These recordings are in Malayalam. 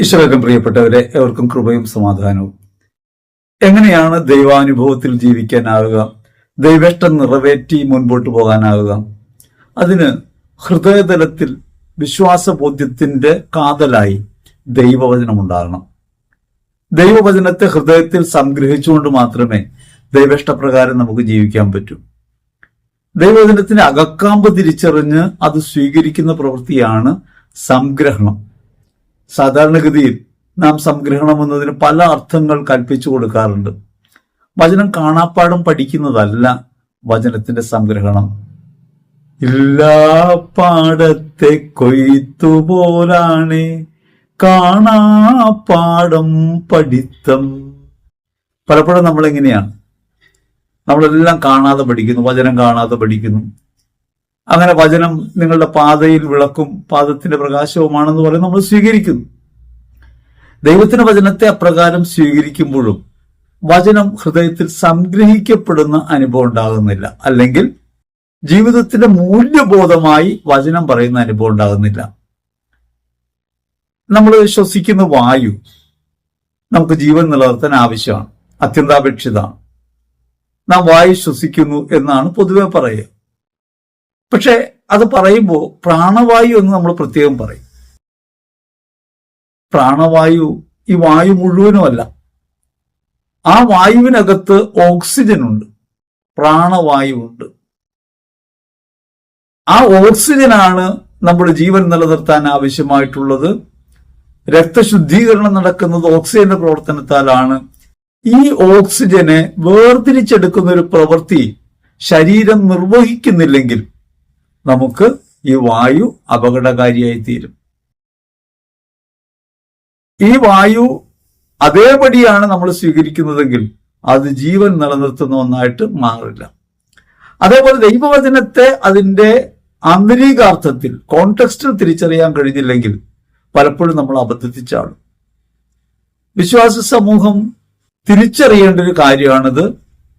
ഈശ്വരകം പ്രിയപ്പെട്ടവരെ എവർക്കും കൃപയും സമാധാനവും. എങ്ങനെയാണ് ദൈവാനുഭവത്തിൽ ജീവിക്കാനാവുക ദൈവേഷ്ടം നിറവേറ്റി മുൻപോട്ട് പോകാനാവുക അതിന് ഹൃദയതലത്തിൽ വിശ്വാസബോധ്യത്തിന്റെ കാതലായി ദൈവവചനം ഉണ്ടാകണം. ദൈവവചനത്തെ ഹൃദയത്തിൽ സംഗ്രഹിച്ചുകൊണ്ട് മാത്രമേ ദൈവേഷ്ടപ്രകാരം നമുക്ക് ജീവിക്കാൻ പറ്റൂ. ദൈവവചനത്തിന്റെ അകക്കാമ്പ് തിരിച്ചറിഞ്ഞ് അത് സ്വീകരിക്കുന്ന പ്രവൃത്തിയാണ് സംഗ്രഹണം. സാധാരണഗതിയിൽ നാം സംഗ്രഹണം എന്നതിന് പല അർത്ഥങ്ങൾ കൽപ്പിച്ചു കൊടുക്കാറുണ്ട്. വചനം കാണാപ്പാടം പഠിക്കുന്നതല്ല വചനത്തിന്റെ സംഗ്രഹണം. എല്ലാ പാടത്തെ കൊയ്ത്തുപോലാണ് കാണാപ്പാടം പഠിത്തം. പലപ്പോഴും നമ്മൾ എങ്ങനെയാണ് നമ്മളെല്ലാം കാണാതെ പഠിക്കുന്നു വചനം കാണാതെ പഠിക്കുന്നു. അങ്ങനെ വചനം നിങ്ങളുടെ പാതയിൽ വിളക്കും പാദത്തിന്റെ പ്രകാശവുമാണെന്ന് പറയും നമ്മൾ സ്വീകരിക്കുന്നു. ദൈവത്തിന്റെ വചനത്തെ അപ്രകാരം സ്വീകരിക്കുമ്പോഴും വചനം ഹൃദയത്തിൽ സംഗ്രഹിക്കപ്പെടുന്ന അനുഭവം ഉണ്ടാകുന്നില്ല. അല്ലെങ്കിൽ ജീവിതത്തിന്റെ മൂല്യബോധമായി വചനം പറയുന്ന അനുഭവം ഉണ്ടാകുന്നില്ല. നമ്മൾ ശ്വസിക്കുന്ന വായു നമുക്ക് ജീവൻ നിലനിർത്താൻ ആവശ്യമാണ്. അത്യന്താപേക്ഷിതമാണ്. നാം വായു ശ്വസിക്കുന്നു എന്നാണ് പൊതുവെ പറയുക. പക്ഷെ അത് പറയുമ്പോൾ പ്രാണവായു എന്ന് നമ്മൾ പ്രത്യേകം പറയും. പ്രാണവായു ഈ വായു മുഴുവനുമല്ല. ആ വായുവിനകത്ത് ഓക്സിജൻ ഉണ്ട് പ്രാണവായു ഉണ്ട് ആ ഓക്സിജനാണ് നമ്മുടെ ജീവൻ നിലനിർത്താൻ ആവശ്യമായിട്ടുള്ളത്. രക്തശുദ്ധീകരണം നടക്കുന്നത് ഓക്സിജന്റെ പ്രവർത്തനത്താലാണ്. ഈ ഓക്സിജനെ വേർതിരിച്ചെടുക്കുന്ന ഒരു പ്രവൃത്തി ശരീരം നിർവഹിക്കുന്നില്ലെങ്കിൽ നമുക്ക് ഈ വായു അപകടകാരിയായി തീരും ഈ വായു അതേപടിയാണ് നമ്മൾ സ്വീകരിക്കുന്നതെങ്കിൽ അത് ജീവൻ നിലനിർത്തുന്ന ഒന്നായിട്ട് മാറില്ല. അതേപോലെ ദൈവവചനത്തെ അതിന്റെ ആന്തരികാർത്ഥത്തിൽ കോൺടെക്സ്റ്റിൽ തിരിച്ചറിയാൻ കഴിഞ്ഞില്ലെങ്കിൽ പലപ്പോഴും നമ്മൾ അബദ്ധത്തിച്ചാളും വിശ്വാസ സമൂഹം തിരിച്ചറിയേണ്ട ഒരു കാര്യമാണിത്.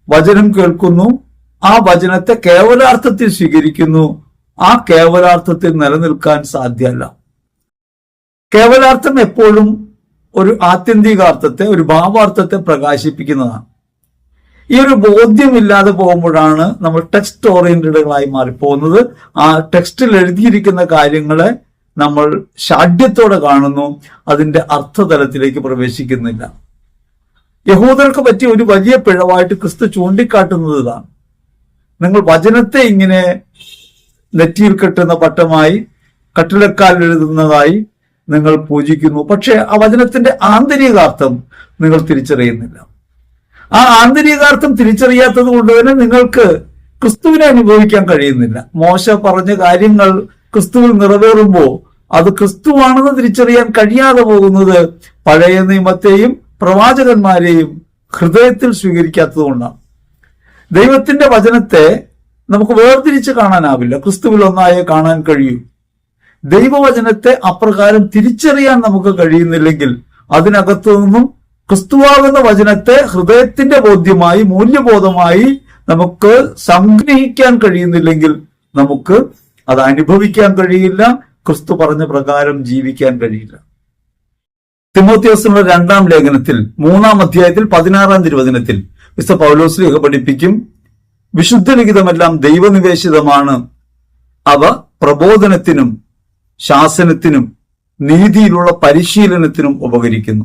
വചനം കേൾക്കുന്നു. ആ വചനത്തെ കേവലാർത്ഥത്തിൽ സ്വീകരിക്കുന്നു. ആ കേവലാർത്ഥത്തിൽ നിലനിൽക്കാൻ സാധ്യമല്ല. കേവലാർത്ഥം എപ്പോഴും ഒരു ആത്യന്തികാർത്ഥത്തെ ഒരു ഭാവാർത്ഥത്തെ പ്രകാശിപ്പിക്കുന്നതാണ്. ഈ ഒരു ബോധ്യമില്ലാതെ പോകുമ്പോഴാണ് നമ്മൾ ടെക്സ്റ്റ് ഓറിയന്റഡുകളായി മാറിപ്പോകുന്നത്. ആ ടെക്സ്റ്റിൽ എഴുതിയിരിക്കുന്ന കാര്യങ്ങളെ നമ്മൾ ഷാഢ്യത്തോടെ കാണുന്നു അതിന്റെ അർത്ഥതലത്തിലേക്ക് പ്രവേശിക്കുന്നില്ല. യഹൂദർക്ക് പറ്റിയ ഒരു വലിയ പിഴവായിട്ട് ക്രിസ്തു ചൂണ്ടിക്കാട്ടുന്നത് ഇതാണ്. നിങ്ങൾ വചനത്തെ ഇങ്ങനെ നെറ്റിയിൽ കെട്ടുന്ന പട്ടമായി കട്ടിലക്കാൽ എഴുതുന്നതായി നിങ്ങൾ പൂജിക്കുന്നു. പക്ഷെ ആ വചനത്തിന്റെ ആന്തരികാർത്ഥം നിങ്ങൾ തിരിച്ചറിയുന്നില്ല. ആ ആന്തരികാർത്ഥം തിരിച്ചറിയാത്തത് കൊണ്ട് തന്നെ നിങ്ങൾക്ക് ക്രിസ്തുവിനെ അനുഭവിക്കാൻ കഴിയുന്നില്ല. മോശ പറഞ്ഞ കാര്യങ്ങൾ ക്രിസ്തുവിൽ നിറവേറുമ്പോൾ അത് ക്രിസ്തുവാണെന്ന് തിരിച്ചറിയാൻ കഴിയാതെ പോകുന്നത് പഴയ നിയമത്തെയും പ്രവാചകന്മാരെയും ഹൃദയത്തിൽ സ്വീകരിക്കാത്തത് കൊണ്ടാണ്. ദൈവത്തിന്റെ വചനത്തെ നമുക്ക് വേർതിരിച്ച് കാണാനാവില്ല. ക്രിസ്തുവിൽ ഒന്നായേ കാണാൻ കഴിയൂ. ദൈവവചനത്തെ അപ്രകാരം തിരിച്ചറിയാൻ നമുക്ക് കഴിയുന്നില്ലെങ്കിൽ അതിനകത്തു നിന്നും ക്രിസ്തുവാകുന്ന വചനത്തെ ഹൃദയത്തിന്റെ ബോധ്യമായി മൂല്യബോധമായി നമുക്ക് സംഗ്രഹിക്കാൻ കഴിയുന്നില്ലെങ്കിൽ നമുക്ക് അത് അനുഭവിക്കാൻ കഴിയില്ല ക്രിസ്തു പറഞ്ഞ പ്രകാരം ജീവിക്കാൻ കഴിയില്ല. തിമോത്യോസിനുള്ള രണ്ടാം ലേഖനത്തിൽ മൂന്നാം അധ്യായത്തിൽ പതിനാറാം തിരുവചനത്തിൽ മിസ്റ്റർ പൗലോസ് ലേഖ പഠിപ്പിക്കും. വിശുദ്ധ ലിഖിതമെല്ലാം ദൈവനിവേശിതമാണ്. അവ പ്രബോധനത്തിനും ശാസനത്തിനും നീതിയിലുള്ള പരിശീലനത്തിനും ഉപകരിക്കുന്നു.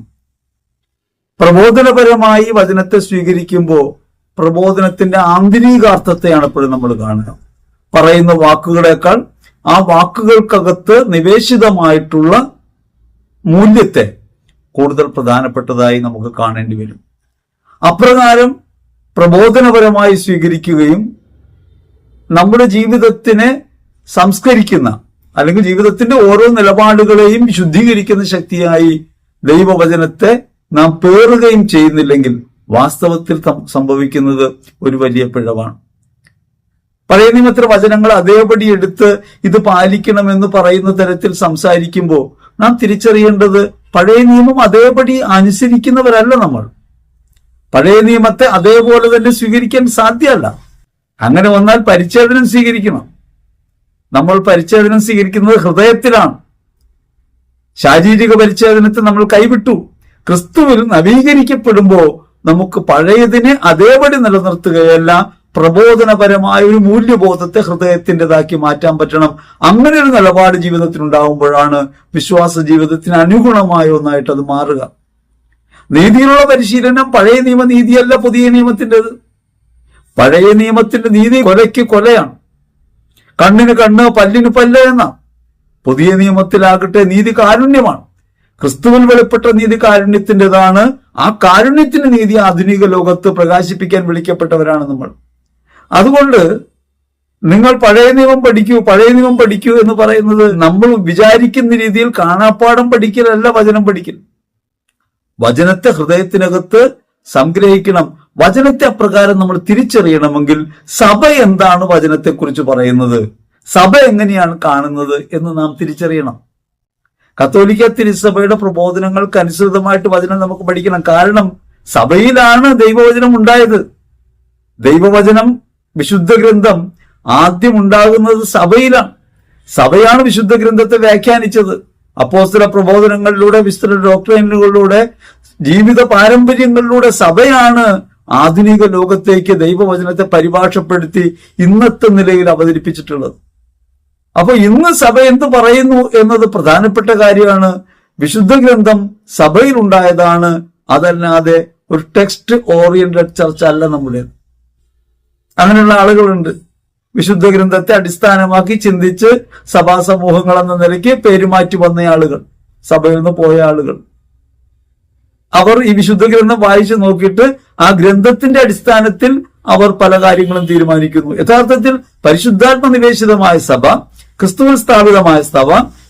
പ്രബോധനപരമായി വചനത്തെ സ്വീകരിക്കുമ്പോൾ പ്രബോധനത്തിന്റെ ആന്തരികാർത്ഥത്തെയാണ് എപ്പോഴും നമ്മൾ കാണുക. പറയുന്ന വാക്കുകളേക്കാൾ ആ വാക്കുകൾക്കകത്ത് നിവേശിതമായിട്ടുള്ള മൂല്യത്തെ കൂടുതൽ പ്രധാനപ്പെട്ടതായി നമുക്ക് കാണേണ്ടി വരും. അപ്രകാരം പ്രബോധനപരമായി സ്വീകരിക്കുകയും നമ്മുടെ ജീവിതത്തിനെ സംസ്കരിക്കുന്ന അല്ലെങ്കിൽ ജീവിതത്തിന്റെ ഓരോ നിലപാടുകളെയും ശുദ്ധീകരിക്കുന്ന ശക്തിയായി ദൈവവചനത്തെ നാം പേറുകയും ചെയ്യുന്നില്ലെങ്കിൽ വാസ്തവത്തിൽ സംഭവിക്കുന്നത് ഒരു വലിയ പിഴവാണ്. പഴയ നിയമത്തിലെ വചനങ്ങൾ അതേപടി എടുത്ത് ഇത് പാലിക്കണമെന്ന് പറയുന്ന തരത്തിൽ സംസാരിക്കുമ്പോൾ നാം തിരിച്ചറിയേണ്ടത് പഴയ നിയമം അതേപടി അനുസരിക്കുന്നവരല്ല നമ്മൾ. പഴയ നിയമത്തെ അതേപോലെ തന്നെ സ്വീകരിക്കാൻ സാധ്യമല്ല. അങ്ങനെ വന്നാൽ പരിച്ഛേദനം സ്വീകരിക്കണം. നമ്മൾ പരിച്ഛേദനം സ്വീകരിക്കുന്നത് ഹൃദയത്തിലാണ്. ശാരീരിക പരിച്ഛേദനത്തെ നമ്മൾ കൈവിട്ടു. ക്രിസ്തുവിൽ നവീകരിക്കപ്പെടുമ്പോൾ നമുക്ക് പഴയതിനെ അതേപടി നിലനിർത്തുകയല്ല പ്രബോധനപരമായ ഒരു മൂല്യബോധത്തെ ഹൃദയത്തിന്റെതാക്കി മാറ്റാൻ പറ്റണം. അങ്ങനെ ഒരു നിലപാട് ജീവിതത്തിനുണ്ടാകുമ്പോഴാണ് വിശ്വാസ ജീവിതത്തിന് അനുഗുണമായ ഒന്നായിട്ട് അത് മാറുക. നീതിയിലുള്ള പരിശീലനം പഴയ നിയമ നീതിയല്ല പുതിയ നിയമത്തിന്റെത്. പഴയ നിയമത്തിന്റെ നീതി കൊലയ്ക്ക് കൊലയാണ്. കണ്ണിന് കണ്ണ് പല്ലിന് പല്ല് എന്ന പുതിയ നിയമത്തിലാകട്ടെ നീതി കാരുണ്യമാണ്. ക്രിസ്തുവിൽ വെളിപ്പെട്ട നീതി കാരുണ്യത്തിന്റെതാണ്. ആ കാരുണ്യത്തിന്റെ നീതി ആധുനിക ലോകത്ത് പ്രകാശിപ്പിക്കാൻ വിളിക്കപ്പെട്ടവരാണ് നമ്മൾ. അതുകൊണ്ട് നിങ്ങൾ പഴയ നിയമം പഠിക്കൂ പഴയ നിയമം പഠിക്കൂ എന്ന് പറയുന്നത് നമ്മൾ വിചാരിക്കുന്ന രീതിയിൽ കാണാപ്പാടം പഠിക്കലല്ല വചനം പഠിക്കൽ. വചനത്തെ ഹൃദയത്തിനകത്ത് സംഗ്രഹിക്കണം. വചനത്തെ അപ്രകാരം നമ്മൾ തിരിച്ചറിയണമെങ്കിൽ സഭ എന്താണ് വചനത്തെക്കുറിച്ച് പറയുന്നത്? സഭ എങ്ങനെയാണ് കാണുന്നത് എന്ന് നാം തിരിച്ചറിയണം. കത്തോലിക്ക തിരുസഭയുടെ പ്രബോധനങ്ങൾക്ക് അനുസൃതമായിട്ട് വചനം നമുക്ക് പഠിക്കണം. കാരണം സഭയിലാണ് ദൈവവചനം ഉണ്ടായത്. ദൈവവചനം വിശുദ്ധ ഗ്രന്ഥം ആദ്യം ഉണ്ടാകുന്നത് സഭയിലാണ്. സഭയാണ് വിശുദ്ധ ഗ്രന്ഥത്തെ വ്യാഖ്യാനിച്ചത്. അപ്പോസ്തല പ്രബോധനങ്ങളിലൂടെ വിസ്തൃത ഡോക്ടറൈനുകളിലൂടെ ജീവിത പാരമ്പര്യങ്ങളിലൂടെ സഭയാണ് ആധുനിക ലോകത്തേക്ക് ദൈവവചനത്തെ പരിഭാഷപ്പെടുത്തി ഇന്നത്തെ നിലയിൽ അവതരിപ്പിച്ചിട്ടുള്ളത്. അപ്പൊ ഇന്ന് സഭ എന്ത് പറയുന്നു എന്നത് പ്രധാനപ്പെട്ട കാര്യമാണ്. വിശുദ്ധ ഗ്രന്ഥം സഭയിൽ ഉണ്ടായതാണ് അതല്ലാതെ ഒരു ടെക്സ്റ്റ് ഓറിയന്റഡ് ചർച്ച അല്ല നമ്മുടേത് അങ്ങനെയുള്ള ആളുകളുണ്ട്. വിശുദ്ധ ഗ്രന്ഥത്തെ അടിസ്ഥാനമാക്കി ചിന്തിച്ച് സഭാ സമൂഹങ്ങൾ എന്ന നിലയ്ക്ക് പേരുമാറ്റി വന്ന ആളുകൾ സഭയിൽ നിന്ന് പോയ ആളുകൾ അവർ ഈ വിശുദ്ധ ഗ്രന്ഥം വായിച്ചു നോക്കിയിട്ട് ആ ഗ്രന്ഥത്തിന്റെ അടിസ്ഥാനത്തിൽ അവർ പല കാര്യങ്ങളും തീരുമാനിക്കുന്നു. യഥാർത്ഥത്തിൽ പരിശുദ്ധാത്മ നിവേശിതമായ സഭ ക്രിസ്തുവിൽ സ്ഥാപിതമായ സഭ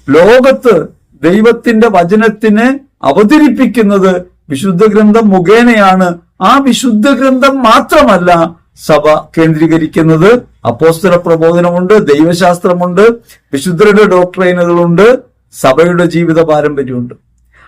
ലോകത്ത് ദൈവത്തിന്റെ വചനത്തിന് അവതരിപ്പിക്കുന്നത് വിശുദ്ധ ഗ്രന്ഥം മുഖേനയാണ്. ആ വിശുദ്ധ ഗ്രന്ഥം മാത്രമല്ല സഭ കേന്ദ്രീകരിക്കുന്നത് അപ്പോസ്തല പ്രബോധനമുണ്ട് ദൈവശാസ്ത്രമുണ്ട് വിശുദ്ധരുടെ ഡോക്ട്രൈനുകളുണ്ട് സഭയുടെ ജീവിത പാരമ്പര്യമുണ്ട്.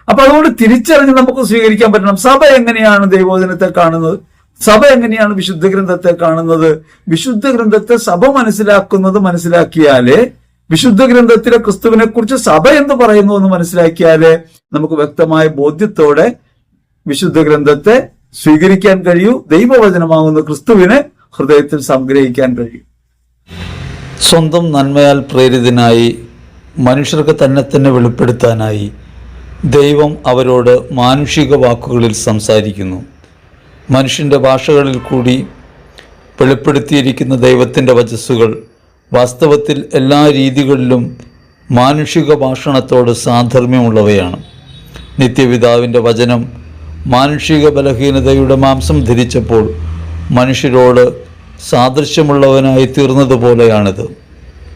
അപ്പൊ അതുകൊണ്ട് തിരിച്ചറിഞ്ഞ് നമുക്ക് സ്വീകരിക്കാൻ പറ്റണം. സഭ എങ്ങനെയാണ് ദൈവോധനത്തെ കാണുന്നത്? സഭ എങ്ങനെയാണ് വിശുദ്ധ ഗ്രന്ഥത്തെ കാണുന്നത്? വിശുദ്ധ ഗ്രന്ഥത്തെ സഭ മനസ്സിലാക്കുന്നത് മനസ്സിലാക്കിയാലേ വിശുദ്ധ ഗ്രന്ഥത്തിലെ ക്രിസ്തുവിനെ കുറിച്ച് സഭ എന്ത് പറയുന്നു എന്ന് മനസ്സിലാക്കിയാലേ നമുക്ക് വ്യക്തമായ ബോധ്യത്തോടെ വിശുദ്ധ ഗ്രന്ഥത്തെ സ്വീകരിക്കാൻ കഴിയൂ ദൈവവചനമാകുന്ന ക്രിസ്തുവിനെ ഹൃദയത്തിൽ സംഗ്രഹിക്കാൻ കഴിയും. സ്വന്തം നന്മയാൽ പ്രേരിതനായി മനുഷ്യർക്ക് തന്നെ തന്നെ വെളിപ്പെടുത്താനായി ദൈവം അവരോട് മാനുഷിക വാക്കുകളിൽ സംസാരിക്കുന്നു. മനുഷ്യന്റെ ഭാഷകളിൽ കൂടി വെളിപ്പെടുത്തിയിരിക്കുന്ന ദൈവത്തിന്റെ വചസ്സുകൾ വാസ്തവത്തിൽ എല്ലാ രീതികളിലും മാനുഷിക ഭാഷണത്തോട് സാധർമ്യമുള്ളവയാണ് നിത്യപിതാവിന്റെ വചനം മാനുഷിക ബലഹീനതയുടെ മാംസം ധരിച്ചപ്പോൾ മനുഷ്യരോട് സാദൃശ്യമുള്ളവനായി തീർന്നതുപോലെയാണിത്.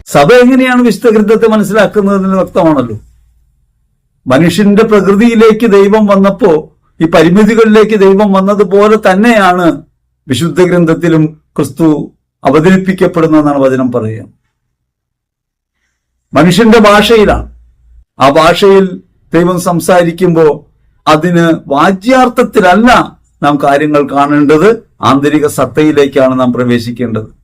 സഭ എങ്ങനെയാണ് വിശുദ്ധ ഗ്രന്ഥത്തെ മനസ്സിലാക്കുന്നതെന്ന് വ്യക്തമാണല്ലോ. മനുഷ്യന്റെ പ്രകൃതിയിലേക്ക് ദൈവം വന്നപ്പോ ഈ പരിമിതികളിലേക്ക് ദൈവം വന്നതുപോലെ തന്നെയാണ് വിശുദ്ധ ഗ്രന്ഥത്തിലും ക്രിസ്തു അവതരിപ്പിക്കപ്പെടുന്നതെന്നാണ് വചനം പറയുക. മനുഷ്യന്റെ ഭാഷയിലാണ്. ആ ഭാഷയിൽ ദൈവം സംസാരിക്കുമ്പോൾ അതിന് വാച്യാർത്ഥത്തിലല്ല നാം കാര്യങ്ങൾ കാണേണ്ടത്. ആന്തരിക സത്തയിലേക്കാണ് നാം പ്രവേശിക്കേണ്ടത്.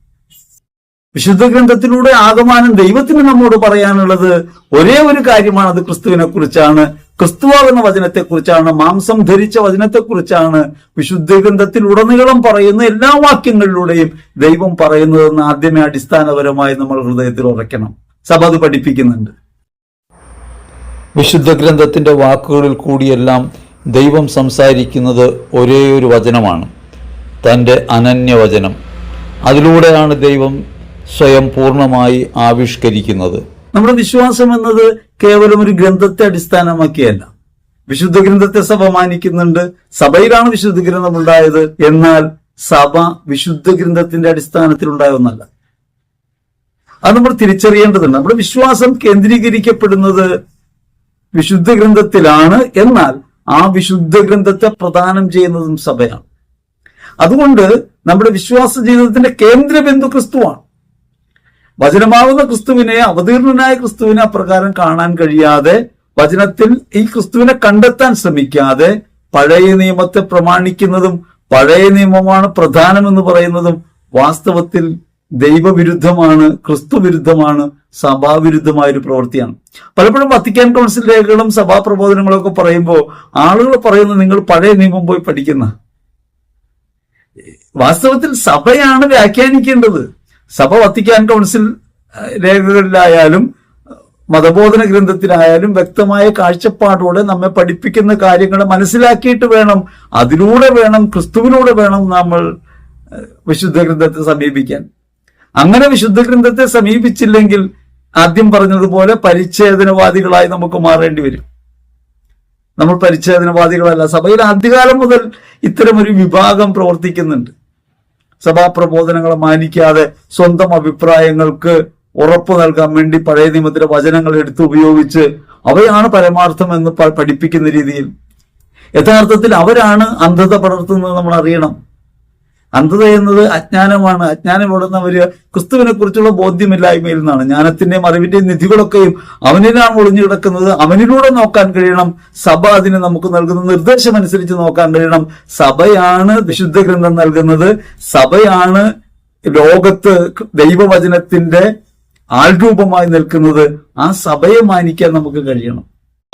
വിശുദ്ധ ഗ്രന്ഥത്തിലൂടെ ആകമാനം ദൈവത്തിന് നമ്മോട് പറയാനുള്ളത് ഒരേ ഒരു കാര്യമാണ് അത് ക്രിസ്തുവിനെ കുറിച്ചാണ്. ക്രിസ്തുവാകുന്ന വചനത്തെക്കുറിച്ചാണ് മാംസം ധരിച്ച വചനത്തെക്കുറിച്ചാണ് വിശുദ്ധ ഗ്രന്ഥത്തിൽ ഉടനീളം പറയുന്ന എല്ലാ വാക്യങ്ങളിലൂടെയും ദൈവം പറയുന്നതെന്ന് ആദ്യമേ അടിസ്ഥാനപരമായി നമ്മൾ ഹൃദയത്തിൽ ഉറയ്ക്കണം. സഭ അത് പഠിപ്പിക്കുന്നുണ്ട്. വിശുദ്ധ ഗ്രന്ഥത്തിന്റെ വാക്കുകളിൽ കൂടിയെല്ലാം ദൈവം സംസാരിക്കുന്നത് ഒരേ ഒരു വചനമാണ്. തന്റെ അനന്യവചനം. അതിലൂടെയാണ് ദൈവം സ്വയം പൂർണമായി ആവിഷ്കരിക്കുന്നത്. നമ്മുടെ വിശ്വാസം എന്നത് കേവലം ഒരു ഗ്രന്ഥത്തെ അടിസ്ഥാനമാക്കിയല്ല. വിശുദ്ധ ഗ്രന്ഥത്തെ സഭ മാനിക്കുന്നുണ്ട്. സഭയിലാണ് വിശുദ്ധ ഗ്രന്ഥം ഉണ്ടായത് എന്നാൽ സഭ വിശുദ്ധ ഗ്രന്ഥത്തിന്റെ അടിസ്ഥാനത്തിൽ ഉണ്ടായ ഒന്നല്ല. അത് നമ്മൾ തിരിച്ചറിയേണ്ടതുണ്ട്. നമ്മുടെ വിശ്വാസം കേന്ദ്രീകരിക്കപ്പെടുന്നത് വിശുദ്ധ ഗ്രന്ഥത്തിലാണ് എന്നാൽ ആ വിശുദ്ധ ഗ്രന്ഥത്തെ പ്രദാനം ചെയ്യുന്നതും സഭയാണ്. അതുകൊണ്ട് നമ്മുടെ വിശ്വാസ ജീവിതത്തിന്റെ കേന്ദ്രബിന്ദു ക്രിസ്തുവാണ്? വചനമാവുന്ന ക്രിസ്തുവിനെ അവതീർണനായ ക്രിസ്തുവിനെ അപ്രകാരം കാണാൻ കഴിയാതെ വചനത്തിൽ ഈ ക്രിസ്തുവിനെ കണ്ടെത്താൻ ശ്രമിക്കാതെ പഴയ നിയമത്തെ പ്രമാണിക്കുന്നതും പഴയ നിയമമാണ് പ്രധാനമെന്ന് പറയുന്നതും വാസ്തവത്തിൽ ദൈവവിരുദ്ധമാണ് ക്രിസ്തു വിരുദ്ധമാണ് സഭാവിരുദ്ധമായ ഒരു പ്രവൃത്തിയാണ്. പലപ്പോഴും വത്തിക്കാൻ കൗൺസിൽ രേഖകളും സഭാ പ്രബോധനങ്ങളും ഒക്കെ പറയുമ്പോൾ ആളുകൾ പറയുന്നത് നിങ്ങൾ പഴയ നിയമം പോയി പഠിക്കുന്ന. വാസ്തവത്തിൽ സഭയാണ് വ്യാഖ്യാനിക്കേണ്ടത്. സഭ വത്തിക്കാൻ കൗൺസിൽ രേഖകളിലായാലും മതബോധന ഗ്രന്ഥത്തിലായാലും വ്യക്തമായ കാഴ്ചപ്പാടോടെ നമ്മെ പഠിപ്പിക്കുന്ന കാര്യങ്ങൾ മനസ്സിലാക്കിയിട്ട് വേണം അതിലൂടെ വേണം ക്രിസ്തുവിലൂടെ വേണം നമ്മൾ വിശുദ്ധ ഗ്രന്ഥത്തെ സമീപിക്കാൻ. അങ്ങനെ വിശുദ്ധ ഗ്രന്ഥത്തെ സമീപിച്ചില്ലെങ്കിൽ ആദ്യം പറഞ്ഞതുപോലെ പരിച്ഛേദനവാദികളായി നമുക്ക് മാറേണ്ടി വരും. നമ്മൾ പരിച്ഛേദനവാദികളല്ല. സഭയിൽ ആദ്യകാലം മുതൽ ഇത്തരമൊരു വിഭാഗം പ്രവർത്തിക്കുന്നുണ്ട്. സഭാ പ്രബോധനങ്ങളെ മാനിക്കാതെ സ്വന്തം അഭിപ്രായങ്ങൾക്ക് ഉറപ്പ് നൽകാൻ വേണ്ടി പഴയ നിയമത്തിലെ വചനങ്ങൾ എടുത്ത് ഉപയോഗിച്ച് അവയാണ് പരമാർത്ഥം എന്ന് പഠിപ്പിക്കുന്ന രീതിയിൽ. യഥാർത്ഥത്തിൽ അവരാണ് അന്ധത പടർത്തുന്നത് നമ്മൾ അറിയണം. അന്ധത എന്നത് അജ്ഞാനമാണ്. അജ്ഞാനം ഇവിടുന്നവര് ക്രിസ്തുവിനെ കുറിച്ചുള്ള ബോധ്യമില്ലായ്മയിൽ നിന്നാണ്. ജ്ഞാനത്തിന്റെയും അറിവിന്റെയും നിധികളൊക്കെയും അവനിലാണ് ഒളിഞ്ഞു കിടക്കുന്നത്. അവനിലൂടെ നോക്കാൻ കഴിയണം. സഭ അതിന് നമുക്ക് നൽകുന്ന നിർദ്ദേശം അനുസരിച്ച് നോക്കാൻ കഴിയണം. സഭയാണ് വിശുദ്ധ ഗ്രന്ഥം നൽകുന്നത്. സഭയാണ് ലോകത്ത് ദൈവവചനത്തിന്റെ ആൾരൂപമായി നിൽക്കുന്നത്. ആ സഭയെ മാനിക്കാൻ നമുക്ക് കഴിയണം.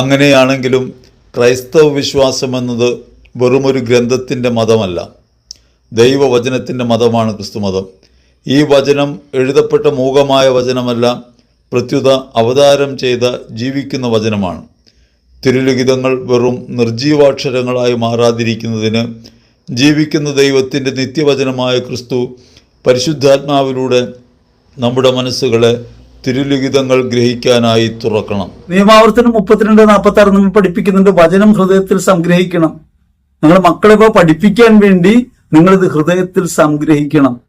അങ്ങനെയാണെങ്കിലും ക്രൈസ്തവ വിശ്വാസം എന്നത് വെറുമൊരു ഗ്രന്ഥത്തിന്റെ മതമല്ല. ദൈവവചനത്തിന്റെ മതമാണ് ക്രിസ്തുമതം. ഈ വചനം എഴുതപ്പെട്ട മൂകമായ വചനമല്ല പ്രത്യുത അവതാരം ചെയ്ത ജീവിക്കുന്ന വചനമാണ്. തിരുലിഖിതങ്ങൾ വെറും നിർജീവാക്ഷരങ്ങളായി മാറാതിരിക്കുന്നതിന് ജീവിക്കുന്ന ദൈവത്തിന്റെ നിത്യവചനമായ ക്രിസ്തു പരിശുദ്ധാത്മാവിലൂടെ നമ്മുടെ മനസ്സുകളെ തിരുലിഖിതങ്ങൾ ഗ്രഹിക്കാനായി തുറക്കണം. നിയമാവർത്തനം മുപ്പത്തിരണ്ട് നാൽപ്പത്തി ആറ് നമ്മൾ പഠിപ്പിക്കുന്നുണ്ട് വചനം ഹൃദയത്തിൽ സംഗ്രഹിക്കണം. നിങ്ങളുടെ മക്കളെ പഠിപ്പിക്കാൻ വേണ്ടി നിങ്ങളിത് ഹൃദയത്തിൽ സംഗ്രഹിക്കണം.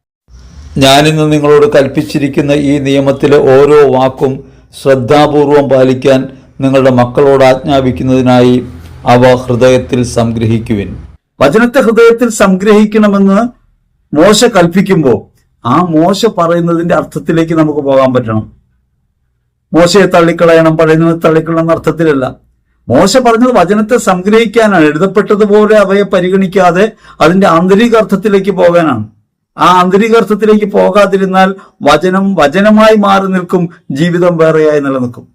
ഞാനിന്ന് നിങ്ങളോട് കൽപ്പിച്ചിരിക്കുന്ന ഈ നിയമത്തിലെ ഓരോ വാക്കും ശ്രദ്ധാപൂർവം പാലിക്കാൻ നിങ്ങളുടെ മക്കളോട് ആജ്ഞാപിക്കുന്നതിനായി അവ ഹൃദയത്തിൽ സംഗ്രഹിക്കുവിൻ. വചനത്തെ ഹൃദയത്തിൽ സംഗ്രഹിക്കണമെന്ന് മോശ കൽപ്പിക്കുമ്പോൾ ആ മോശ പറയുന്നതിന്റെ അർത്ഥത്തിലേക്ക് നമുക്ക് പോകാൻ പറ്റണം. മോശയെ തള്ളിക്കളയണം പഴയ തള്ളിക്കളയണം എന്ന അർത്ഥത്തിലല്ല. മോശ പറഞ്ഞത് വചനത്തെ സംഗ്രഹിക്കാനാണ്. എഴുതപ്പെട്ടതുപോലെ അവയെ പരിഗണിക്കാതെ അതിന്റെ ആന്തരിക അർത്ഥത്തിലേക്ക് പോകാനാണ്. ആ ആന്തരിക അർത്ഥത്തിലേക്ക് പോകാതിരുന്നാൽ വചനം വചനമായി മാറി നിൽക്കും ജീവിതം വേറെയായി നിലനിൽക്കും.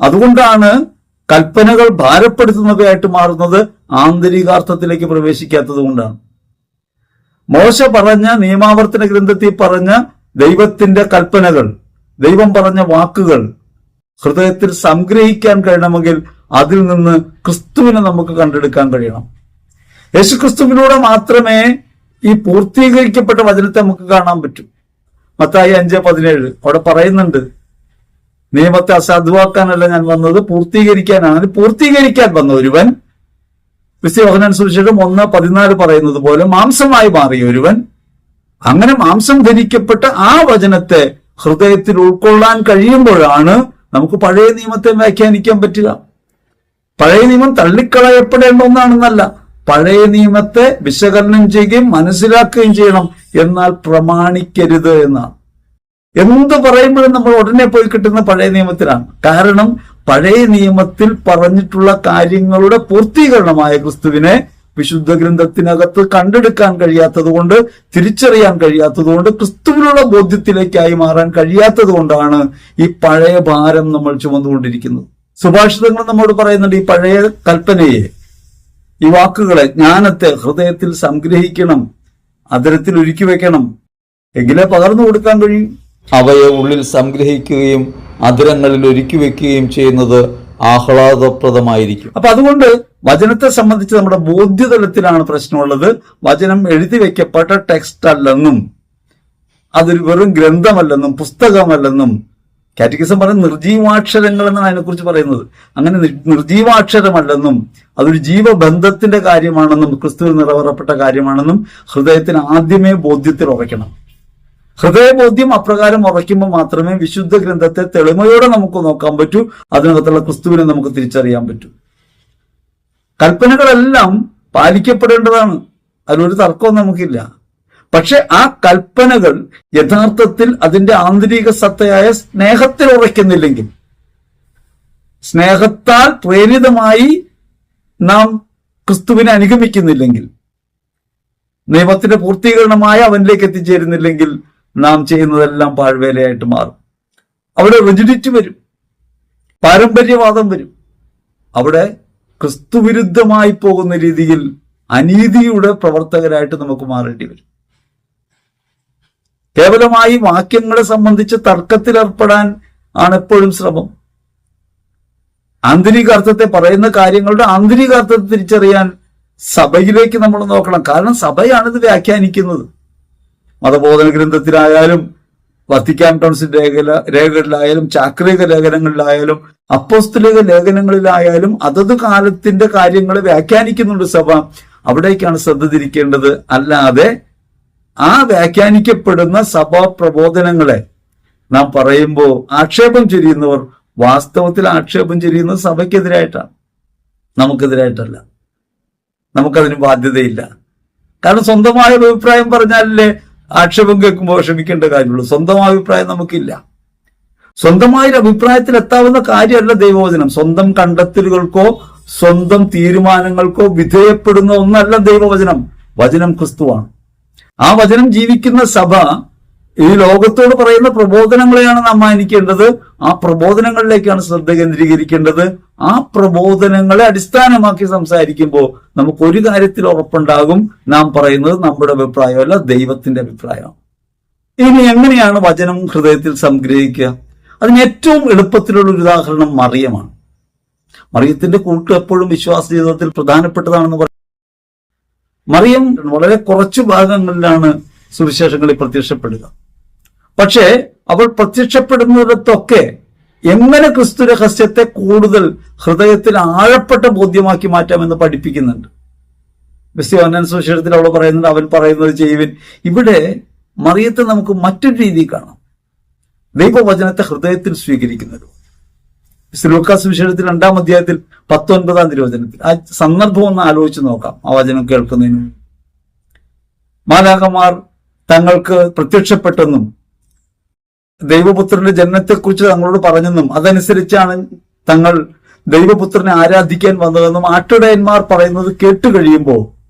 അതുകൊണ്ടാണ് കൽപ്പനകൾ ഭാരപ്പെടുത്തുന്നവയായിട്ട് മാറുന്നത് ആന്തരികാർത്ഥത്തിലേക്ക് പ്രവേശിക്കാത്തത് കൊണ്ടാണ്. മോശ പറഞ്ഞ നിയമാവർത്തന ഗ്രന്ഥത്തിൽ പറഞ്ഞ ദൈവത്തിന്റെ കൽപ്പനകൾ ദൈവം പറഞ്ഞ വാക്കുകൾ ഹൃദയത്തിൽ സംഗ്രഹിക്കാൻ കഴിയണമെങ്കിൽ അതിൽ നിന്ന് ക്രിസ്തുവിനെ നമുക്ക് കണ്ടെടുക്കാൻ കഴിയണം. യേശു ക്രിസ്തുവിനോട് മാത്രമേ ഈ പൂർത്തീകരിക്കപ്പെട്ട വചനത്തെ നമുക്ക് കാണാൻ പറ്റൂ. മത്തായി അഞ്ച് പതിനേഴ് അവിടെ പറയുന്നുണ്ട് നിയമത്തെ അസാധുവാക്കാനല്ല ഞാൻ വന്നത് പൂർത്തീകരിക്കാനാണ്. അത് പൂർത്തീകരിക്കാൻ വന്ന ഒരുവൻ ക്രിസ്ത്യവഹനൻ സുവിശേഷം ഒന്ന് പതിനാല് പറയുന്നത് പോലെ മാംസമായി മാറിയ ഒരുവൻ അങ്ങനെ മാംസം ധരിക്കപ്പെട്ട ആ വചനത്തെ ഹൃദയത്തിൽ ഉൾക്കൊള്ളാൻ കഴിയുമ്പോഴാണ് നമുക്ക് പഴയ നിയമത്തെ വ്യാഖ്യാനിക്കാൻ പറ്റുക പഴയ നിയമം തള്ളിക്കളയപ്പെടേണ്ട ഒന്നാണെന്നല്ല. പഴയ നിയമത്തെ വിശകലനം ചെയ്യുകയും മനസ്സിലാക്കുകയും ചെയ്യണം എന്നാൽ പ്രമാണിക്കരുത് എന്നാണ്. എന്ത് പറയുമ്പോഴും നമ്മൾ ഉടനെ പോയി കിട്ടുന്ന പഴയ നിയമത്തിലാണ്. കാരണം പഴയ നിയമത്തിൽ പറഞ്ഞിട്ടുള്ള കാര്യങ്ങളുടെ പൂർത്തീകരണമായ ക്രിസ്തുവിനെ വിശുദ്ധ ഗ്രന്ഥത്തിനകത്ത് കണ്ടെടുക്കാൻ കഴിയാത്തതുകൊണ്ട് തിരിച്ചറിയാൻ കഴിയാത്തതുകൊണ്ട് ക്രിസ്തുവിനുള്ള ബോധ്യത്തിലേക്കായി മാറാൻ കഴിയാത്തതുകൊണ്ടാണ് ഈ പഴയ ഭാരം നമ്മൾ ചുമന്നുകൊണ്ടിരിക്കുന്നത്. സുഭാഷിതങ്ങൾ നമ്മോട് പറയുന്നുണ്ട് ഈ പഴയ കൽപ്പനയെ ഈ വാക്കുകളെ ജ്ഞാനത്തെ ഹൃദയത്തിൽ സംഗ്രഹിക്കണം അതിരത്തിൽ ഒരുക്കി വെക്കണം എങ്കിലേ പകർന്നു കൊടുക്കാൻ കഴിയും. അവയെ ഉള്ളിൽ സംഗ്രഹിക്കുകയും അതിരങ്ങളിൽ ഒരുക്കി വെക്കുകയും ചെയ്യുന്നത് ആഹ്ലാദപ്രദമായിരിക്കും. അപ്പൊ അതുകൊണ്ട് വചനത്തെ സംബന്ധിച്ച് നമ്മുടെ ബോധ്യതലത്തിലാണ് പ്രശ്നമുള്ളത്. വചനം എഴുതി വെക്കപ്പെട്ട ടെക്സ്റ്റ് അല്ലെന്നും അതൊരു വെറും ഗ്രന്ഥമല്ലെന്നും പുസ്തകമല്ലെന്നും കാറ്റഗിസം പറയുന്ന നിർജീവാക്ഷരങ്ങൾ എന്നാണ് അതിനെക്കുറിച്ച് പറയുന്നത്. അങ്ങനെ നിർജീവാക്ഷരമല്ലെന്നും അതൊരു ജീവബന്ധത്തിന്റെ കാര്യമാണെന്നും ക്രിസ്തുവിൽ നിറവേറപ്പെട്ട കാര്യമാണെന്നും ഹൃദയത്തിന് ആദ്യമേ ബോധ്യത്തിൽ ഉറയ്ക്കണം. ഹൃദയബോധ്യം അപ്രകാരം ഉറയ്ക്കുമ്പോൾ മാത്രമേ വിശുദ്ധ ഗ്രന്ഥത്തെ തെളിമയോടെ നമുക്ക് നോക്കാൻ പറ്റൂ അതിനകത്തുള്ള ക്രിസ്തുവിനെ നമുക്ക് തിരിച്ചറിയാൻ പറ്റൂ. കൽപ്പനകളെല്ലാം പാലിക്കപ്പെടേണ്ടതാണ്. അതിലൊരു തർക്കവും നമുക്കില്ല. പക്ഷെ ആ കൽപ്പനകൾ യഥാർത്ഥത്തിൽ അതിന്റെ ആന്തരിക സത്തയായ സ്നേഹത്തിൽ ഉറയ്ക്കുന്നില്ലെങ്കിൽ സ്നേഹത്താൽ പ്രേരിതമായി നാം ക്രിസ്തുവിനെ അനുഗമിക്കുന്നില്ലെങ്കിൽ നിയമത്തിന്റെ പൂർത്തീകരണമായി അവനിലേക്ക് എത്തിച്ചേരുന്നില്ലെങ്കിൽ നാം ചെയ്യുന്നതെല്ലാം പാഴ്വേലയായിട്ട് മാറും. അവിടെ റിജിഡിറ്റി വരും. പാരമ്പര്യവാദം വരും. അവിടെ ക്രിസ്തുവിരുദ്ധമായി പോകുന്ന രീതിയിൽ അനീതിയുടെ പ്രവർത്തകരായിട്ട് നമുക്ക് മാറേണ്ടി വരും. കേവലമായി വാക്യങ്ങളെ സംബന്ധിച്ച് തർക്കത്തിൽ തർക്കത്തിലേർപ്പെടാൻ ആണ് എപ്പോഴും ശ്രമം. ആന്തരിക അർത്ഥത്തെ പറയുന്ന കാര്യങ്ങളുടെ ആന്തരിക അർത്ഥത്തെ തിരിച്ചറിയാൻ സഭയിലേക്ക് നമ്മൾ നോക്കണം. കാരണം സഭയാണിത് വ്യാഖ്യാനിക്കുന്നത്. മതബോധന ഗ്രന്ഥത്തിലായാലും വത്തിക്കാൻ ടൗൺസിൽ രേഖ രേഖകളിലായാലും ചാക്രിക ലേഖനങ്ങളിലായാലും അപ്പോസ്തലിക ലേഖനങ്ങളിലായാലും അതത് കാലത്തിന്റെ കാര്യങ്ങളെ വ്യാഖ്യാനിക്കുന്നുണ്ട് സഭ. അവിടേക്കാണ് ശ്രദ്ധ തിരിക്കേണ്ടത്. അല്ലാതെ ആ വ്യാഖ്യാനിക്കപ്പെടുന്ന സഭാ പ്രബോധനങ്ങളെ നാം പറയുമ്പോൾ ആക്ഷേപം ചൊരിയുന്നവർ വാസ്തവത്തിൽ ആക്ഷേപം ചൊരിയുന്നത് സഭയ്ക്കെതിരായിട്ടാണ്. നമുക്കെതിരായിട്ടല്ല. നമുക്കതിന് ബാധ്യതയില്ല. കാരണം സ്വന്തമായ അഭിപ്രായം പറഞ്ഞാലല്ലേ ആക്ഷേപം കേൾക്കുമ്പോൾ ക്ഷമിക്കേണ്ട കാര്യമുള്ളൂ. സ്വന്തം അഭിപ്രായം നമുക്കില്ല. സ്വന്തമായ ഒരു അഭിപ്രായത്തിൽ എത്താവുന്ന കാര്യമല്ല ദൈവവചനം. സ്വന്തം കണ്ടെത്തലുകൾക്കോ സ്വന്തം തീരുമാനങ്ങൾക്കോ വിധേയപ്പെടുന്ന ഒന്നല്ല ദൈവവചനം. വചനം ക്രിസ്തുവാണ്. ആ വചനം ജീവിക്കുന്ന സഭ ഈ ലോകത്തോട് പറയുന്ന പ്രബോധനങ്ങളെയാണ് നാം മാനിക്കേണ്ടത് ആ പ്രബോധനങ്ങളിലേക്കാണ് ശ്രദ്ധ കേന്ദ്രീകരിക്കേണ്ടത്. ആ പ്രബോധനങ്ങളെ അടിസ്ഥാനമാക്കി സംസാരിക്കുമ്പോൾ നമുക്ക് ഒരു കാര്യത്തിൽ ഉറപ്പുണ്ടാകും. നാം പറയുന്നത് നമ്മുടെ അഭിപ്രായമല്ല ദൈവത്തിന്റെ അഭിപ്രായമാണ്. ഇനി എങ്ങനെയാണ് വചനം ഹൃദയത്തിൽ സംഗ്രഹിക്കുക? അതിന് ഏറ്റവും എളുപ്പത്തിലുള്ള ഒരു ഉദാഹരണം മറിയമാണ്. മറിയത്തിന്റെ കൂട്ട് എപ്പോഴും വിശ്വാസ ജീവിതത്തിൽ പ്രധാനപ്പെട്ടതാണെന്ന് പറയും മറിയം വളരെ കുറച്ചു ഭാഗങ്ങളിലാണ് സുവിശേഷങ്ങളിൽ പ്രത്യക്ഷപ്പെടുക. പക്ഷേ അവൾ പ്രത്യക്ഷപ്പെടുന്നിടത്തൊക്കെ എങ്ങനെ ക്രിസ്തു രഹസ്യത്തെ കൂടുതൽ ഹൃദയത്തിൽ ആഴപ്പെട്ട ബോധ്യമാക്കി മാറ്റാമെന്ന് പഠിപ്പിക്കുന്നുണ്ട്. ബിസ്യോന്നൻ സുവിശേഷത്തിൽ അവൾ പറയുന്നുണ്ട് അവൻ പറയുന്നത് ചെയ്യുവിൻ ഇവിടെ മറിയത്തെ നമുക്ക് മറ്റൊരു രീതിയിൽ കാണാം. ദൈവവചനത്തെ ഹൃദയത്തിൽ സ്വീകരിക്കുന്നത് ലൂക്കാസ് വിഷയത്തിൽ രണ്ടാം അധ്യായത്തിൽ പത്തൊൻപതാം തിരുവചനത്തിൽ. ആ സന്ദർഭം ഒന്ന് ആലോചിച്ച് നോക്കാം ആ വചനം കേൾക്കുന്നതിന് മാലാകന്മാർ തങ്ങൾക്ക് പ്രത്യക്ഷപ്പെട്ടെന്നും ദൈവപുത്രന്റെ ജനനത്തെക്കുറിച്ച് തങ്ങളോട് പറഞ്ഞെന്നും അതനുസരിച്ചാണ് തങ്ങൾ ദൈവപുത്രനെ ആരാധിക്കാൻ വന്നതെന്നും ആട്ടിടയന്മാർ പറയുന്നത് കേട്ടു കഴിയുമ്പോൾ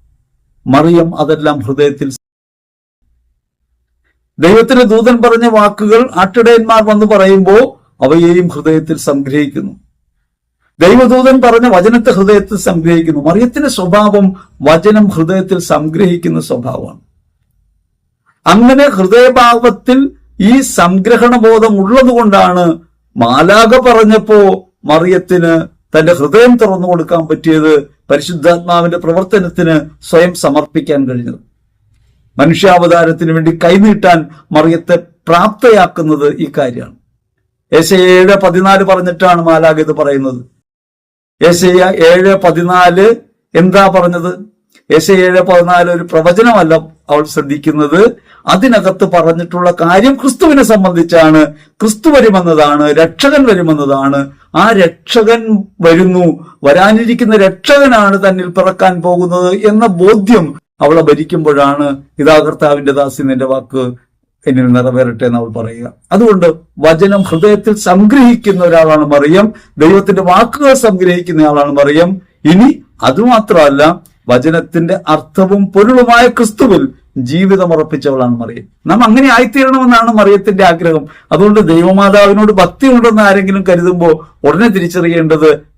മറിയം അതെല്ലാം ഹൃദയത്തിൽ ദൈവത്തിന്റെ ദൂതൻ പറഞ്ഞ വാക്കുകൾ ആട്ടിടയന്മാർ വന്ന് പറയുമ്പോൾ അവയെയും ഹൃദയത്തിൽ സംഗ്രഹിക്കുന്നു. ദൈവദൂതൻ പറഞ്ഞ വചനത്തെ ഹൃദയത്തിൽ സംഗ്രഹിക്കുന്നു. മറിയത്തിന്റെ സ്വഭാവം വചനം ഹൃദയത്തിൽ സംഗ്രഹിക്കുന്ന സ്വഭാവമാണ്. അങ്ങനെ ഹൃദയഭാവത്തിൽ ഈ സംഗ്രഹണ ബോധം ഉള്ളതുകൊണ്ടാണ് മാലാക പറഞ്ഞപ്പോ മറിയത്തിന് തന്റെ ഹൃദയം തുറന്നു കൊടുക്കാൻ പറ്റിയത് പരിശുദ്ധാത്മാവിന്റെ പ്രവർത്തനത്തിന് സ്വയം സമർപ്പിക്കാൻ കഴിഞ്ഞത്. മനുഷ്യാവതാരത്തിന് വേണ്ടി കൈനീട്ടാൻ മറിയത്തെ പ്രാപ്തയാക്കുന്നത് ഈ കാര്യമാണ്. ഏശയ ഏഴ് പതിനാല് പറഞ്ഞിട്ടാണ് മാലാഖ ഇത് പറയുന്നത്. ഏശയ ഏഴ് പതിനാല് എന്താ പറഞ്ഞത്? ഏശയ ഏഴ് പതിനാല് ഒരു പ്രവചനമല്ല അവൾ ശ്രദ്ധിക്കുന്നത്. അതിനകത്ത് പറഞ്ഞിട്ടുള്ള കാര്യം ക്രിസ്തുവിനെ സംബന്ധിച്ചാണ്. ക്രിസ്തു വരുമെന്നതാണ് രക്ഷകൻ വരുമെന്നതാണ്. ആ രക്ഷകൻ വരുന്നു. വരാനിരിക്കുന്ന രക്ഷകനാണ് തന്നിൽ പിറക്കാൻ പോകുന്നത് എന്ന ബോധ്യം അവളെ ഭരിക്കുമ്പോഴാണ് ഇതാ കർത്താവിന്റെ ദാസി നിന്റെ വാക്ക് എന്നിൽ നിറവേറട്ടെ എന്ന് അവൾ പറയുക. അതുകൊണ്ട് വചനം ഹൃദയത്തിൽ സംഗ്രഹിക്കുന്ന ഒരാളാണ് മറിയം. ദൈവത്തിന്റെ വാക്കുകൾ സംഗ്രഹിക്കുന്ന ആളാണ് മറിയം. ഇനി അതുമാത്രമല്ല വചനത്തിന്റെ അർത്ഥവും പൊരുളുമായ ക്രിസ്തുവിൽ ജീവിതം ഉറപ്പിച്ചവളാണ് മറിയം. നാം അങ്ങനെ ആയിത്തീരണമെന്നാണ് മറിയത്തിന്റെ ആഗ്രഹം. അതുകൊണ്ട് ദൈവമാതാവിനോട് ഭക്തി ഉണ്ടെന്ന് ആരെങ്കിലും കരുതുമ്പോൾ ഉടനെ തിരിച്ചറിയേണ്ടത്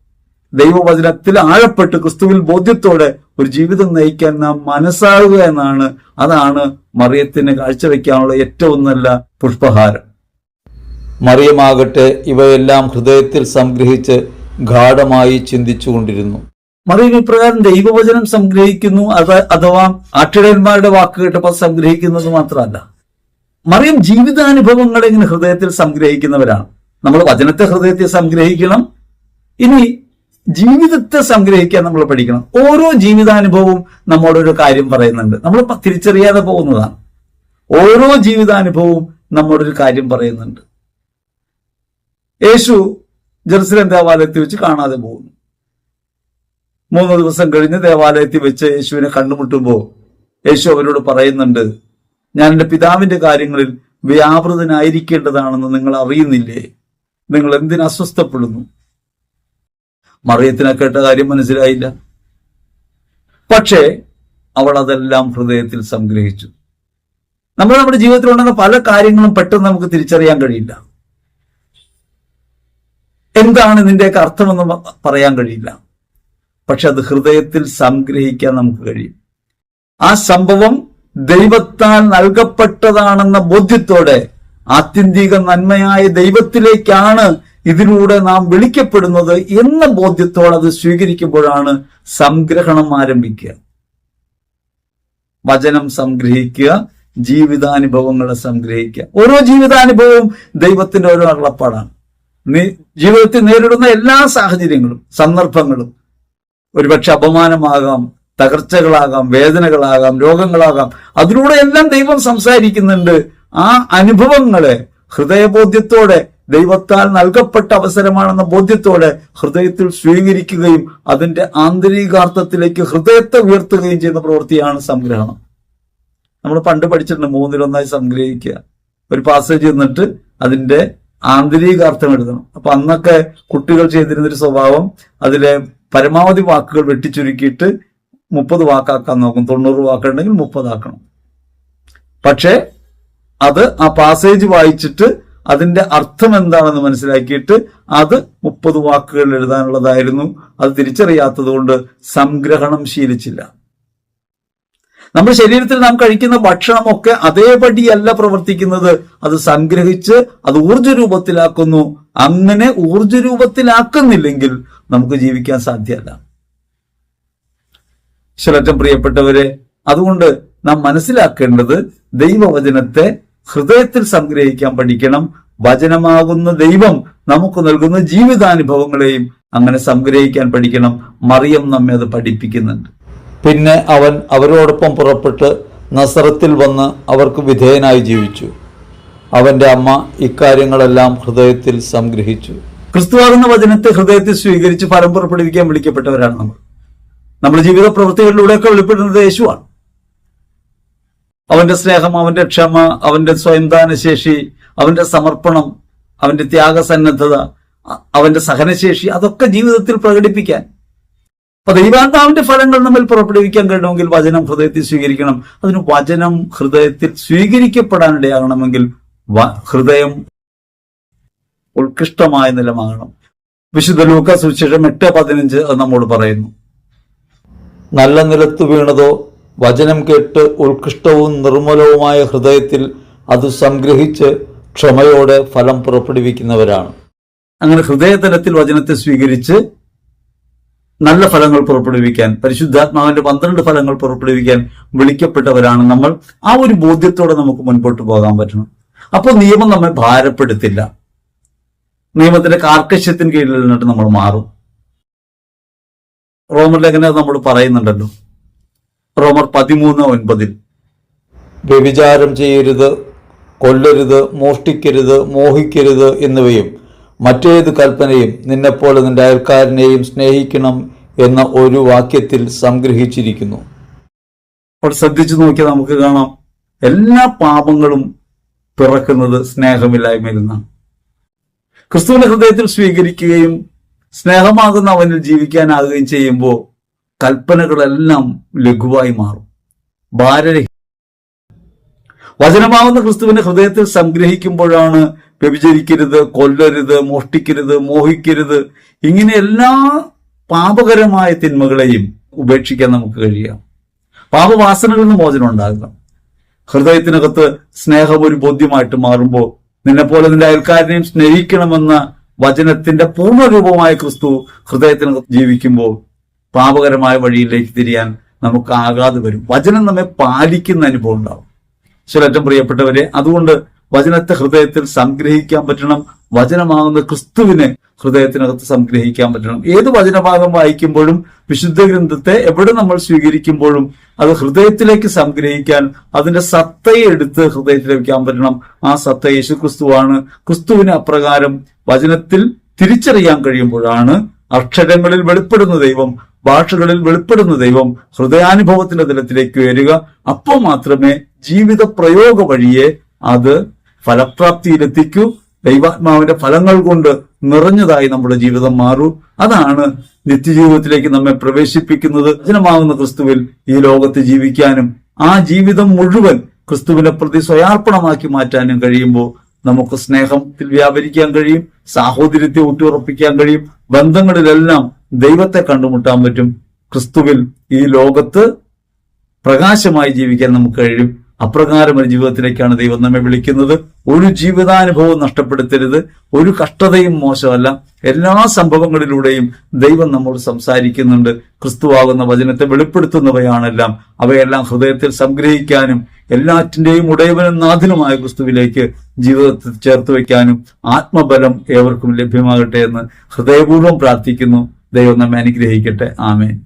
ദൈവവചനത്തിൽ ആഴപ്പെട്ട് ക്രിസ്തുവിൽ ബോധ്യത്തോടെ ഒരു ജീവിതം നയിക്കാൻ നാം മനസ്സാകുക എന്നാണ്. അതാണ് മറിയത്തിന് കാഴ്ചവെക്കാനുള്ള ഏറ്റവും നല്ല പുഷ്പഹാരം. മറിയമാകട്ടെ ഇവയെല്ലാം ഹൃദയത്തിൽ സംഗ്രഹിച്ച് ഗാഠമായി ചിന്തിച്ചുകൊണ്ടിരുന്നു. മറിയം ഇപ്രകാരം ദൈവവചനം സംഗ്രഹിക്കുന്നു അത് അഥവാ ആക്ഷിടന്മാരുടെ വാക്ക് കേട്ടപ്പോൾ സംഗ്രഹിക്കുന്നത് മാത്രമല്ല. മറിയം ജീവിതാനുഭവങ്ങളെ ഇങ്ങനെ ഹൃദയത്തിൽ സംഗ്രഹിക്കുന്നവരാണ്. നമ്മൾ വചനത്തെ ഹൃദയത്തിൽ സംഗ്രഹിക്കണം. ഇനി ജീവിതത്തെ സംഗ്രഹിക്കാൻ നമ്മൾ പഠിക്കണം. ഓരോ ജീവിതാനുഭവവും നമ്മോടൊരു കാര്യം പറയുന്നുണ്ട്. നമ്മൾ തിരിച്ചറിയാതെ പോകുന്നതാണ്. ഓരോ ജീവിതാനുഭവവും നമ്മോടൊരു കാര്യം പറയുന്നുണ്ട്. യേശു ജെറുസലേം ദേവാലയത്തിൽ വെച്ച് കാണാതെ പോകുന്നു. മൂന്ന് ദിവസം കഴിഞ്ഞ് ദേവാലയത്തിൽ വെച്ച് യേശുവിനെ കണ്ടുമുട്ടുമ്പോൾ യേശു അവരോട് പറയുന്നുണ്ട് ഞാൻ എന്റെ പിതാവിന്റെ കാര്യങ്ങളിൽ വ്യാപൃതനായിരിക്കേണ്ടതാണെന്ന് നിങ്ങൾ അറിയുന്നില്ലേ? നിങ്ങൾ എന്തിന് അസ്വസ്ഥപ്പെടുന്നു? മറിയത്തിനെ കേട്ട കാര്യം മനസ്സിലായില്ല. പക്ഷേ അവൾ അതെല്ലാം ഹൃദയത്തിൽ സംഗ്രഹിച്ചു. നമ്മൾ നമ്മുടെ ജീവിതത്തിൽ ഉണ്ടെന്ന പല കാര്യങ്ങളും പെട്ടെന്ന് നമുക്ക് തിരിച്ചറിയാൻ കഴിയില്ല. എന്താണ് ഇതിന്റെയൊക്കെ അർത്ഥമെന്ന് പറയാൻ കഴിയില്ല. പക്ഷെ അത് ഹൃദയത്തിൽ സംഗ്രഹിക്കാൻ നമുക്ക് കഴിയും. ആ സംഭവം ദൈവത്താൽ നൽകപ്പെട്ടതാണെന്ന ബോധ്യത്തോടെ ആത്യന്തിക നന്മയായ ദൈവത്തിലേക്കാണ് ഇതിലൂടെ നാം വിളിക്കപ്പെടുന്നത് എന്ന ബോധ്യത്തോടെ അത് സ്വീകരിക്കുമ്പോഴാണ് സംഗ്രഹണം ആരംഭിക്കുക. വചനം സംഗ്രഹിക്കുക ജീവിതാനുഭവങ്ങളെ സംഗ്രഹിക്കുക. ഓരോ ജീവിതാനുഭവവും ദൈവത്തിന്റെ ഓരോ അള്ളപ്പാടാണ് നീ ജീവിതത്തിൽ നേരിടുന്ന എല്ലാ സാഹചര്യങ്ങളും സന്ദർഭങ്ങളും ഒരുപക്ഷെ അപമാനമാകാം തകർച്ചകളാകാം വേദനകളാകാം രോഗങ്ങളാകാം. അതിലൂടെ എല്ലാം ദൈവം സംസാരിക്കുന്നുണ്ട്. ആ അനുഭവങ്ങളെ ഹൃദയബോധ്യത്തോടെ ദൈവത്താൽ നൽകപ്പെട്ട അവസരമാണെന്ന ബോധ്യത്തോടെ ഹൃദയത്തിൽ സ്വീകരിക്കുകയും അതിന്റെ ആന്തരികാർത്ഥത്തിലേക്ക് ഹൃദയത്തെ ഉയർത്തുകയും ചെയ്യുന്ന പ്രവൃത്തിയാണ് സംഗ്രഹണം. നമ്മൾ പണ്ട് പഠിച്ചിട്ടുണ്ട് മൂന്നിലൊന്നായി സംഗ്രഹിക്കുക. ഒരു പാസേജ് എന്നിട്ട് അതിന്റെ ആന്തരികാർത്ഥം എഴുതണം. അപ്പൊ അന്നൊക്കെ കുട്ടികൾ ചെയ്തിരുന്നൊരു സ്വഭാവം അതിലെ പരമാവധി വാക്കുകൾ വെട്ടിച്ചുരുക്കിയിട്ട് മുപ്പത് വാക്കാക്കാൻ നോക്കും. തൊണ്ണൂറ് വാക്കുണ്ടെങ്കിൽ മുപ്പതാക്കണം. പക്ഷേ അത് ആ പാസേജ് വായിച്ചിട്ട് അതിന്റെ അർത്ഥം എന്താണെന്ന് മനസ്സിലാക്കിയിട്ട് അത് മുപ്പത് വാക്കുകൾ എഴുതാനുള്ളതായിരുന്നു. അത് തിരിച്ചറിയാത്തത് കൊണ്ട് സംഗ്രഹണം ശീലിച്ചില്ല. നമ്മുടെ ശരീരത്തിൽ നാം കഴിക്കുന്ന ഭക്ഷണമൊക്കെ അതേപടിയല്ല പ്രവർത്തിക്കുന്നത്. അത് സംഗ്രഹിച്ച് അത് ഊർജ രൂപത്തിലാക്കുന്നു അങ്ങനെ ഊർജ രൂപത്തിലാക്കുന്നില്ലെങ്കിൽ നമുക്ക് ജീവിക്കാൻ സാധ്യമല്ല ശരറ്റം പ്രിയപ്പെട്ടവരെ അതുകൊണ്ട് നാം മനസ്സിലാക്കേണ്ടത് ദൈവവചനത്തെ ഹൃദയത്തിൽ സംഗ്രഹിക്കാൻ പഠിക്കണം. വചനമാകുന്ന ദൈവം നമുക്ക് നൽകുന്ന ജീവിതാനുഭവങ്ങളെയും അങ്ങനെ സംഗ്രഹിക്കാൻ പഠിക്കണം. മറിയം നമ്മെ അത് പഠിപ്പിക്കുന്നുണ്ട്. പിന്നെ അവൻ അവരോടൊപ്പം പുറപ്പെട്ട് നസറത്തിൽ വന്ന് അവർക്ക് വിധേയനായി ജീവിച്ചു. അവന്റെ അമ്മ ഇക്കാര്യങ്ങളെല്ലാം ഹൃദയത്തിൽ സംഗ്രഹിച്ചു. ക്രിസ്തുവാകുന്ന വചനത്തെ ഹൃദയത്തിൽ സ്വീകരിച്ച് ഫലം പുറപ്പെടുവിക്കാൻ വിളിക്കപ്പെട്ടവരാണ് നമ്മൾ. നമ്മുടെ ജീവിത പ്രവൃത്തികളിലൂടെയൊക്കെ വെളിപ്പെടുന്നത് യേശുവാണ്. അവന്റെ സ്നേഹം അവന്റെ ക്ഷമ അവന്റെ സ്വയംദാനശേഷി അവന്റെ സമർപ്പണം അവന്റെ ത്യാഗസന്നദ്ധത അവന്റെ സഹനശേഷി അതൊക്കെ ജീവിതത്തിൽ പ്രകടിപ്പിക്കാൻ അപ്പൊ ദൈവാത്മാവിന്റെ ഫലങ്ങൾ നമ്മൾ പുറപ്പെടുവിക്കാൻ കഴിയണമെങ്കിൽ വചനം ഹൃദയത്തിൽ സ്വീകരിക്കണം. അതിന് വചനം ഹൃദയത്തിൽ സ്വീകരിക്കപ്പെടാനിടയാകണമെങ്കിൽ ഹൃദയം ഉത്കൃഷ്ടമായ നിലമാകണം. വിശുദ്ധ ലൂക്ക സുവിശേഷം എട്ട് പതിനഞ്ച് അത് നമ്മോട് പറയുന്നു. നല്ല നിലത്ത് വീണതോ വചനം കേട്ട് ഉത്കൃഷ്ടവും നിർമ്മലവുമായ ഹൃദയത്തിൽ അത് സംഗ്രഹിച്ച് ക്ഷമയോടെ ഫലം പുറപ്പെടുവിക്കുന്നവരാണ്. അങ്ങനെ ഹൃദയതലത്തിൽ വചനത്തെ സ്വീകരിച്ച് നല്ല ഫലങ്ങൾ പുറപ്പെടുവിക്കാൻ പരിശുദ്ധാത്മാവിന്റെ പന്ത്രണ്ട് ഫലങ്ങൾ പുറപ്പെടുവിക്കാൻ വിളിക്കപ്പെട്ടവരാണ് നമ്മൾ. ആ ഒരു ബോധ്യത്തോടെ നമുക്ക് മുൻപോട്ട് പോകാൻ പറ്റണം. അപ്പോൾ നിയമം നമ്മെ ഭാരപ്പെടുത്തില്ല. നിയമത്തിന്റെ കാർക്കശ്യത്തിന് കീഴിൽ നിന്നിട്ട് നമ്മൾ മാറും. റോമർ ലേഖനം നമ്മൾ പറയുന്നുണ്ടല്ലോ? റോമർ പതിമൂന്ന് ഒൻപതിൽ വ്യഭിചാരം ചെയ്യരുത് കൊല്ലരുത് മോഷ്ടിക്കരുത് മോഹിക്കരുത് എന്നിവയും മറ്റേത് കൽപ്പനയും നിന്നെപ്പോലെ നിന്റെ അയൽക്കാരനെയും സ്നേഹിക്കണം എന്ന ഒരു വാക്യത്തിൽ സംഗ്രഹിച്ചിരിക്കുന്നു. അപ്പോൾ ശ്രദ്ധിച്ചു നോക്കിയാൽ നമുക്ക് കാണാം എല്ലാ പാപങ്ങളും പിറക്കുന്നത് സ്നേഹമില്ലായ്മയിൽ നിന്നാണ്. ക്രിസ്തുവിന്റെ ഹൃദയത്തിൽ സ്വീകരിക്കുകയും സ്നേഹമാകുന്ന അവനിൽ ജീവിക്കാനാകുകയും ചെയ്യുമ്പോൾ കൽപ്പനകളെല്ലാം ലഘുവായി മാറും. ഭാരരഹി വചനമാകുന്ന ക്രിസ്തുവിന്റെ ഹൃദയത്തിൽ സംഗ്രഹിക്കുമ്പോഴാണ് വ്യഭിചരിക്കരുത് കൊല്ലരുത് മോഷ്ടിക്കരുത് മോഹിക്കരുത്. ഇങ്ങനെ എല്ലാ പാപകരമായ തിന്മകളെയും ഉപേക്ഷിക്കാൻ നമുക്ക് കഴിയാം. പാപവാസനകളിൽ നിന്ന് മോചനം ഉണ്ടാകണം. ഹൃദയത്തിനകത്ത് സ്നേഹം ഒരു ബോധ്യമായിട്ട് മാറുമ്പോൾ നിന്നെപ്പോലെ നിന്റെ അയൽക്കാരനെയും സ്നേഹിക്കണമെന്ന വചനത്തിന്റെ പൂർണരൂപമായ ക്രിസ്തു ഹൃദയത്തിനകത്ത് ജീവിക്കുമ്പോൾ പാപകരമായ വഴിയിലേക്ക് തിരിയാൻ നമുക്ക് ആകാതെ വരും. വചനം നമ്മെ പാലിക്കുന്ന അനുഭവം ഉണ്ടാവും. ചിലറ്റം പ്രിയപ്പെട്ടവരെ അതുകൊണ്ട് വചനത്തെ ഹൃദയത്തിൽ സംഗ്രഹിക്കാൻ പറ്റണം. വചനമാകുന്ന ക്രിസ്തുവിനെ ഹൃദയത്തിനകത്ത് സംഗ്രഹിക്കാൻ പറ്റണം. ഏത് വചനഭാഗം വായിക്കുമ്പോഴും വിശുദ്ധ ഗ്രന്ഥത്തെ എവിടെ നമ്മൾ സ്വീകരിക്കുമ്പോഴും അത് ഹൃദയത്തിലേക്ക് സംഗ്രഹിക്കാൻ അതിന്റെ സത്തയെ എടുത്ത് ഹൃദയത്തിൽ വയ്ക്കാൻ പറ്റണം. ആ സത്ത യേശു ക്രിസ്തുവാണ് ക്രിസ്തുവിനെ അപ്രകാരം വചനത്തിൽ തിരിച്ചറിയാൻ കഴിയുമ്പോഴാണ് അക്ഷരങ്ങളിൽ വെളിപ്പെടുന്ന ദൈവം ഭാഷകളിൽ വെളിപ്പെടുന്ന ദൈവം ഹൃദയാനുഭവത്തിന്റെ തലത്തിലേക്ക് വരിക അപ്പോൾ മാത്രമേ ജീവിത പ്രയോഗ വഴിയെ അത് ഫലപ്രാപ്തിയിലെത്തിക്കൂ. ദൈവാത്മാവിന്റെ ഫലങ്ങൾ കൊണ്ട് നിറഞ്ഞതായി നമ്മുടെ ജീവിതം മാറൂ. അതാണ് നിത്യജീവിതത്തിലേക്ക് നമ്മെ പ്രവേശിപ്പിക്കുന്നത്. വചനമാകുന്ന ക്രിസ്തുവിൽ ഈ ലോകത്ത് ജീവിക്കാനും ആ ജീവിതം മുഴുവൻ ക്രിസ്തുവിനെ പ്രതി സ്വയാർപ്പണമാക്കി മാറ്റാനും കഴിയുമ്പോൾ നമുക്ക് സ്നേഹത്തിൽ വ്യാപരിക്കാൻ കഴിയും സാഹോദര്യത്തെ ഊട്ടിയുറപ്പിക്കാൻ കഴിയും ബന്ധങ്ങളിലെല്ലാം ദൈവത്തെ കണ്ടുമുട്ടാൻ പറ്റും. ക്രിസ്തുവിൽ ഈ ലോകത്ത് പ്രകാശമായി ജീവിക്കാൻ നമുക്ക് കഴിയും. അപ്രകാരം ഒരു ജീവിതത്തിലേക്കാണ് ദൈവം നമ്മെ വിളിക്കുന്നത്. ഒരു ജീവിതാനുഭവം നഷ്ടപ്പെടുത്തരുത്. ഒരു കഷ്ടതയും മോശമല്ല. എല്ലാ സംഭവങ്ങളിലൂടെയും ദൈവം നമ്മോട് സംസാരിക്കുന്നുണ്ട്. ക്രിസ്തുവാകുന്ന വചനത്തെ വെളിപ്പെടുത്തുന്നവയാണെല്ലാം. അവയെല്ലാം ഹൃദയത്തിൽ സംഗ്രഹിക്കാനും എല്ലാറ്റിന്റെയും ഉടയവനും നാഥനുമായ ക്രിസ്തുവിലേക്ക് ജീവിതത്തിൽ ചേർത്ത് വയ്ക്കാനും ആത്മബലം ഏവർക്കും ലഭ്യമാകട്ടെ എന്ന് ഹൃദയപൂർവം പ്രാർത്ഥിക്കുന്നു. ദൈവം നമ്മെ അനുഗ്രഹിക്കട്ടെ. ആമേൻ.